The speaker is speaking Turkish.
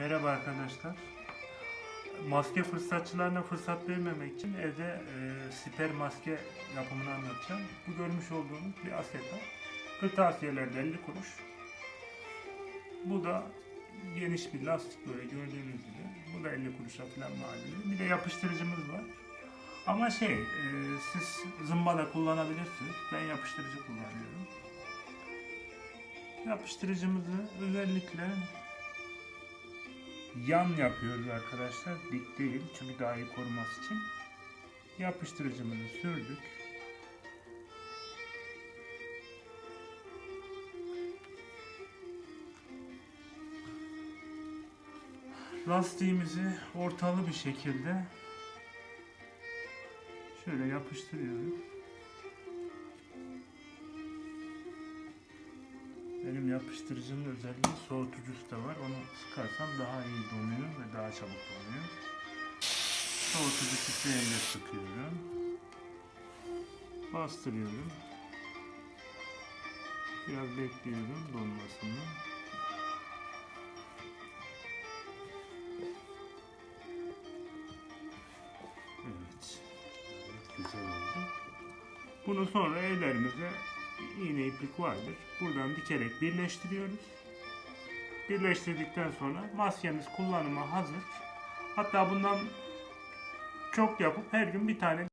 Merhaba arkadaşlar. Maske fırsatçılarına fırsat vermemek için evde e, siper maske yapımını anlatacağım. Bu görmüş olduğunuz bir aseton. Kırtasiyelerde 50 kuruş. Bu da geniş bir lastik böyle gördüğünüz gibi. Bu da 50 kuruşa falan mal ediyor. Bir de yapıştırıcımız var. Ama şey, e, siz zımbala kullanabilirsiniz. Ben yapıştırıcı kullanıyorum. Yapıştırıcımızı özellikle yan yapıyoruz arkadaşlar. Dik değil çünkü daha iyi koruması için. Yapıştırıcımızı sürdük. Lastiğimizi ortalı bir şekilde şöyle yapıştırıyoruz. Yapıştırıcının özelliği soğutucusu da var. Onu sıkarsam daha iyi donuyor ve daha çabuk donuyor. Soğutucu titreğinde sıkıyorum. Bastırıyorum. Biraz bekliyorum donmasını. Evet. Evet, güzel oldu. Bunu sonra ellerimize iğne iplik vardır. Buradan dikerek birleştiriyoruz. Birleştirdikten sonra maskemiz kullanıma hazır. Hatta bundan çok yapıp her gün bir tane